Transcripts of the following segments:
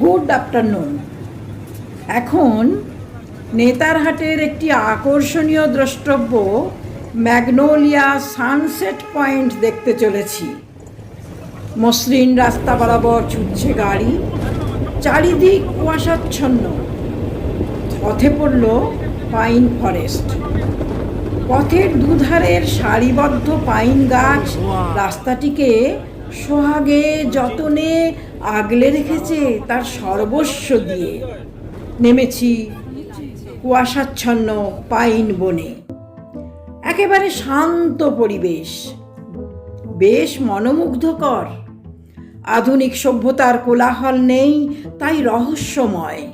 Good afternoon এখন নেতারহাটের একটি আকর্ষণীয় দ্রষ্টব্য ম্যাগনোলিয়া সানসেট পয়েন্ট দেখতে চলেছি। মসৃণ রাস্তা বরাবর ছুটছে গাড়ি, চারিদিক কুয়াশাচ্ছন্ন। পথে পড়ল পাইন ফরেস্ট। পথের দুধারের সারিবদ্ধ পাইন গাছ রাস্তাটিকে সোহাগে যতনে আগলে রেখেছে তার সর্বস্ব দিয়ে। নেমেছি কুয়াশাচ্ছন্ন পাইন বনে। একেবারে শান্ত পরিবেশ। বেশ মনোমুগ্ধকর। আধুনিক সভ্যতার কোলাহল নেই, তাই রহস্যময়।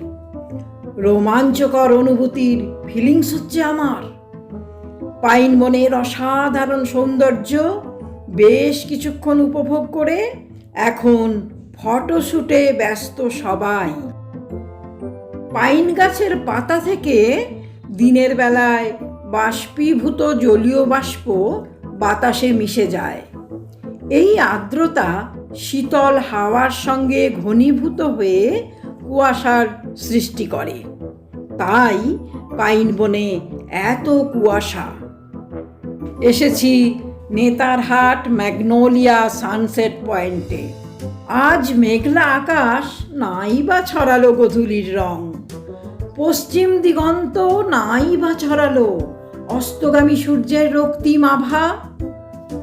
রোমাঞ্চকর অনুভূতির ফিলিংস হচ্ছে আমার। পাইন বনের অসাধারণ সৌন্দর্য বেশ কিছুক্ষণ উপভোগ করে এখন ফটোশ্যুটে ব্যস্ত সবাই। পাইন গাছের পাতা থেকে দিনের বেলায় বাষ্পীভূত জলীয় বাষ্প বাতাসে মিশে যায়। এই আর্দ্রতা শীতল হাওয়ার সঙ্গে ঘনীভূত হয়ে কুয়াশার সৃষ্টি করে। তাই পাইন বনে এত কুয়াশা। এসেছি নেতারহাট ম্যাগনোলিয়া সানসেট পয়েন্টে। আজ মেঘলা আকাশ, নাই বা ছড়ালো গধূলির রং। পশ্চিম দিগন্ত নাই বা ছড়ালো, অস্তগামী সূর্যের রক্তিম আভা।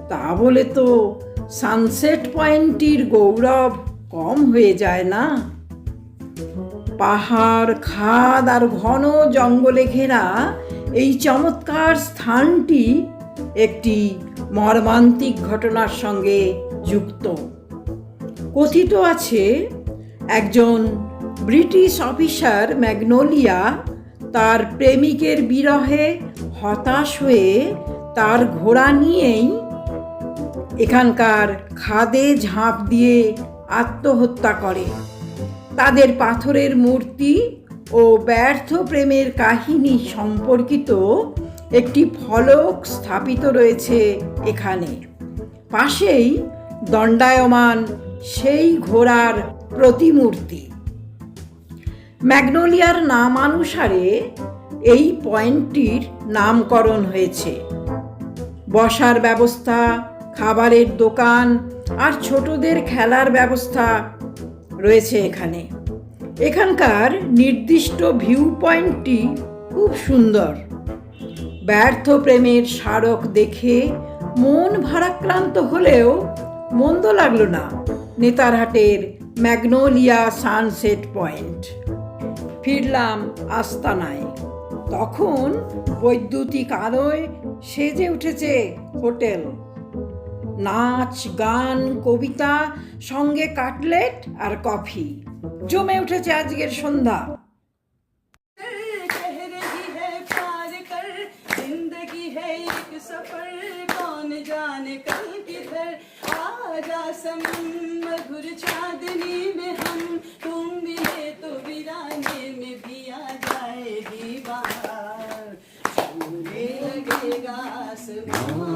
তা বলে তো সানসেট পয়েন্টটির গৌরব কম হয়ে যায় না। পাহাড়, খাদ আর ঘন জঙ্গলে ঘেরা এই চমৎকার স্থানটি একটি মর্মান্তিক ঘটনার সঙ্গে যুক্ত। কথিত আছে, একজন ব্রিটিশ অফিসার ম্যাগনোলিয়া তার প্রেমিকের বিরহে হতাশ হয়ে তার ঘোড়া নিয়েই এখানকার খাদে ঝাঁপ দিয়ে আত্মহত্যা করে। তাদের পাথরের মূর্তি ও ব্যর্থ প্রেমের কাহিনী সম্পর্কিত একটি ফলক স্থাপিত রয়েছে এখানে। পাশেই দণ্ডায়মান সেই ঘোড়ার প্রতিমূর্তি। ম্যাগনোলিয়ার নামানুসারে এই পয়েন্টটির নামকরণ হয়েছে। বসার ব্যবস্থা, খাবারের দোকান আর ছোটদের খেলার ব্যবস্থা রয়েছে এখানে। এখানকার নির্দিষ্ট ভিউ পয়েন্টটি খুব সুন্দর। ব্যর্থ প্রেমের স্মারক দেখে মন ভারাক্রান্ত হলেও মন্দ লাগল না। নেতারহাটের ম্যাগনোলিয়া সানসেট পয়েন্ট ফিরলাম আস্তানায় তখন বৈদ্যুতিক আলোয় সেজে উঠেছে হোটেল নাচ গান কবিতা সঙ্গে কাটলেট আর কফি জমে উঠেছে আজকের সন্ধ্যা कह रही है प्यार कर जिंदगी है एक सफर कौन जाने कल किधर आजा सम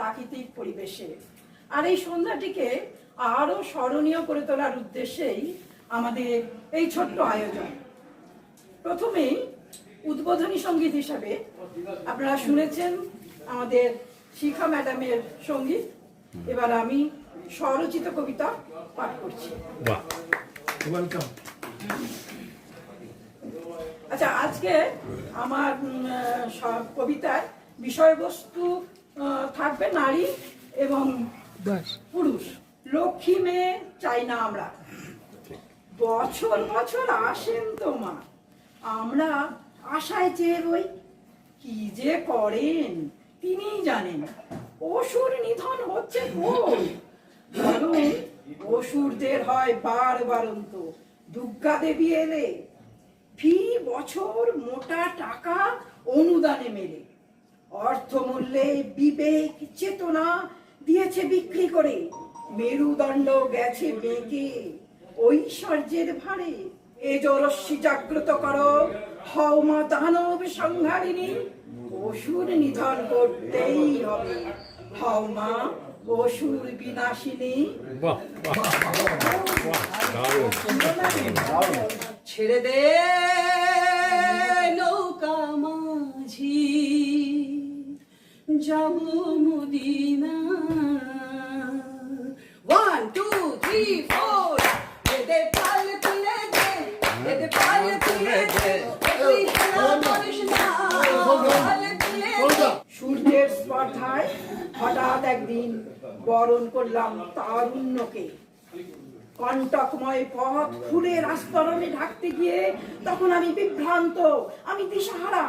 প্রাকৃতিক পরিবেশে। আর এই সন্ধ্যাটিকে আরও স্মরণীয় করে তোলার উদ্দেশ্যেই আমাদের এই ছোট্ট আয়োজন। প্রথমেই উদ্বোধনী সংগীত হিসাবে আপনারা শুনেছেন আমাদের শিখা ম্যাডামের সংগীত। এবার আমি স্বরচিত কবিতা পাঠ করছি। আচ্ছা আজকে আমার কবিতার বিষয়বস্তু থাকবে নারী এবং পুরুষ। লক্ষ্মী মেয়ে চাই না আমরা। বছর বছর আসেন তো মা। আমরা আশায় চেয়ে রই কি যে করেন তিনিই জানেন। অসুর নিধন হচ্ছে অসুরদের হয় বার বারন্ত। দুর্গা দেবী এলে ফি বছর মোটা টাকা অনুদানে মেলে। অর্থমূল্যে বিবেক চেতনা দিয়েছে বিক্রি করে। মেরুদণ্ড গেছে বেঁকে ঐশ্বর্যের ভারে এ জরস্যি জাগ্রত করো। হও মা দানব সংহারিণী অসুর নিধন করতেই হবে। হও মা অসুর বিনাশিনী। ছেড়ে দে। যাব Madina. One two three four দে পাল তুলে দে। না। পাল তুলে দে। সূর্যের স্পর্ধায় হঠাৎ একদিন বরণ করলাম তারুণ্যকে। কণ্টকময় পথ ফুলের আস্তরণে ঢাকতে গিয়ে তখন আমি বিভ্রান্ত আমি দিশাহারা।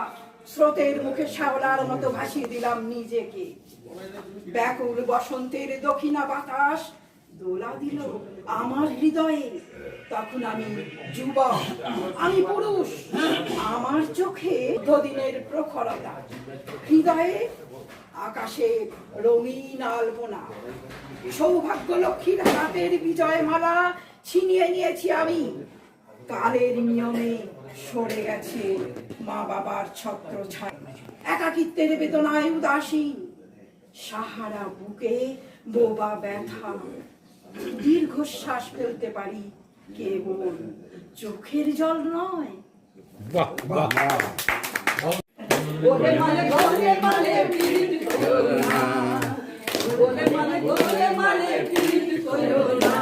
স্রোতের মুখে শ্যাওলার মতো ভাসিয়ে দিলাম নিজেকে। ব্যাকুল বসন্তের দক্ষিণা বাতাস দোলা দিল আমার হৃদয়ে। তখন আমি যুবক, আমি পুরুষ, আমার চোখে দিনের প্রখরতা, হৃদয়ে আকাশে রঙিন আলপনা। সৌভাগ্য লক্ষ্মীর হাতের বিজয় মালা ছিনিয়ে নিয়েছি আমি। কালের নিয়মে সরে গেছে মা বাবার ছত্র ছায় একাকিত্বের বেদনায় উদাসীন সাহারা বুকে বোবা ব্যথা। দীর্ঘশ্বাস ফেলতে পারি কেবল চোখের জল নয়। ওরে করো না। করো না।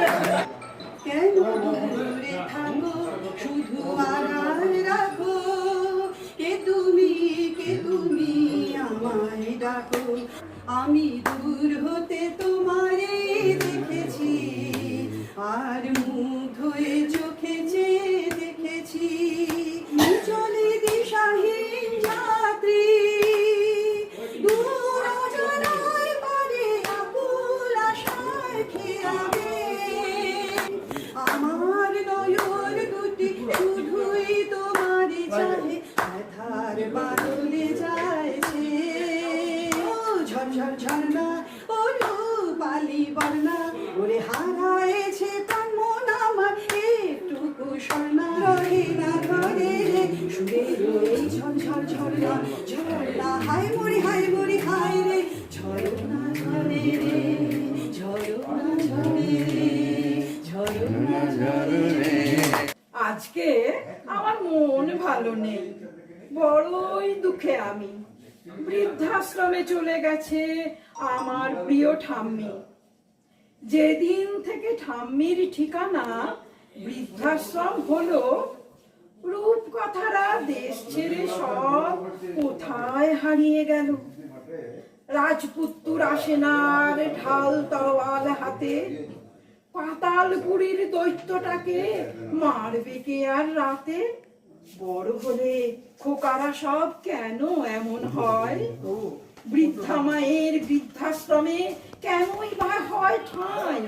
ঝরঝর ঝরনা, ও রূপালি বর্ণা। ওরে হারাইছে প্রাণ মন আমার একটুকু স্বর্ণা। রহে না ঘরে রে সুরে এই ঝরঝর ঝরনা। ঝরনা, হায় মরি হায় মরি, হায় রে। ঝরনা ঝরে রে, ঝরনা ঝরে রে, ঝরনা ঝরে রে। আজকে আমার মন ভালো নেই, বড়ই দুঃখে আমি। বৃদ্ধাশ্রমে চলে গেছে আমার প্রিয় ঠাম্মি। যেদিন থেকে ঠাম্মির ঠিকানা বৃদ্ধাশ্রম হলো, রূপকথারা দেশ ছেড়ে সব কোথায় হারিয়ে গেল? রাজপুত্তুর আসেনার ঢাল তরোয়াল হাতে পাতালপুরীর দৈত্যটাকে মারবে কে আর রাতে? বড় হলে খোকারা সব কেন এমন হয়? বৃদ্ধা মায়ের বৃদ্ধাশ্রমে কেনই বা হয় ঠাঁই?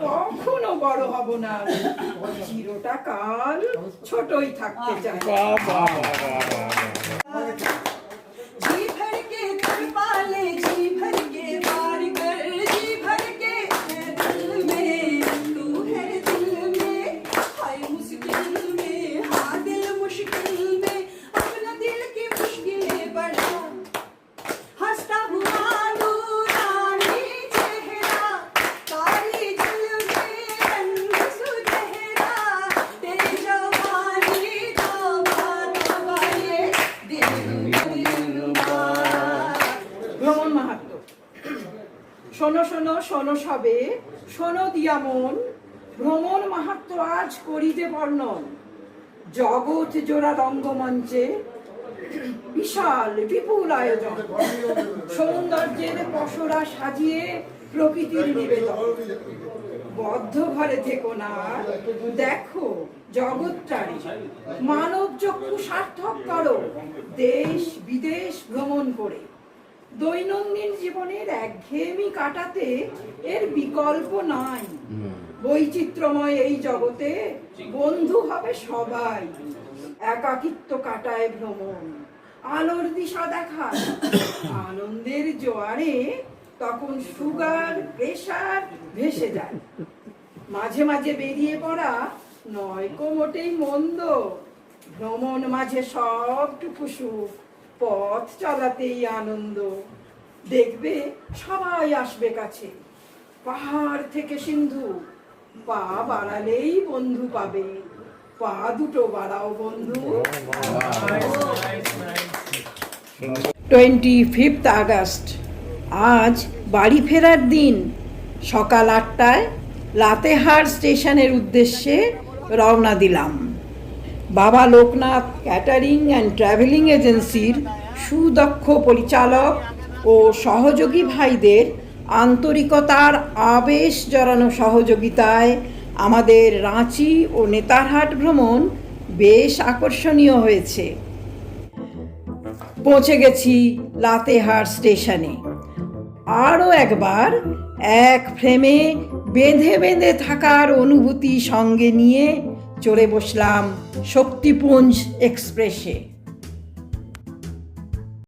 কখনো বড় হব না। চিরটা কাল ছোটই থাকতে চাই। সবে শোনো দিয়া মন ভ্রমণ মাহাত্ম আজ করিতে বর্ণন। জগৎ জোড়া রঙ্গমঞ্চে বিশাল বিপুল আয়োজন। সৌন্দর্যের পসরা সাজিয়ে প্রকৃতির নিবেদন। বদ্ধ ঘরে থেকো না, দেখো জগৎটারি। মানব চক্ষু সার্থক করো, দেশ বিদেশ ভ্রমণ করে। দৈনন্দিন জীবনের একঘেয়েমি কাটাতে এর বিকল্প নাই। বৈচিত্র্যময় এই জগতে বন্ধু হবে সবাই। একাকিত্ব কাটায় ভ্রমণ, আলোর দিশা দেখায়। আনন্দের জোয়ারে তখন সুগার প্রেশার ভেসে যায়। মাঝে মাঝে বেরিয়ে পড়া নয়কো মোটেই মন্দ। ভ্রমণ মাঝে সবটুকু সুখ। পথ চলাতেই আনন্দ। দেখবে সবাই আসবে কাছে। পাহাড় থেকে সিন্ধু, পা বাড়ালেই বন্ধু পাবে। পা দুটো বাড়াও বন্ধু। Twenty fifth August. আজ বাড়ি ফেরার দিন। সকাল আটটায় লাতেহার স্টেশনের উদ্দেশ্যে রওনা দিলাম। বাবা লোকনাথ ক্যাটারিং অ্যান্ড ট্রাভেলিং এজেন্সির সুদক্ষ পরিচালক ও সহযোগী ভাইদের আন্তরিকতার আবেশ জড়ানো সহযোগিতায় আমাদের রাঁচি ও নেতারহাট ভ্রমণ বেশ আকর্ষণীয় হয়েছে। পৌঁছে গেছি লাতেহার স্টেশনে। আরও একবার এক ফ্রেমে বেঁধে বেঁধে থাকার অনুভূতি সঙ্গে নিয়ে চড়ে বসলাম শক্তিপুঞ্জ এক্সপ্রেসে।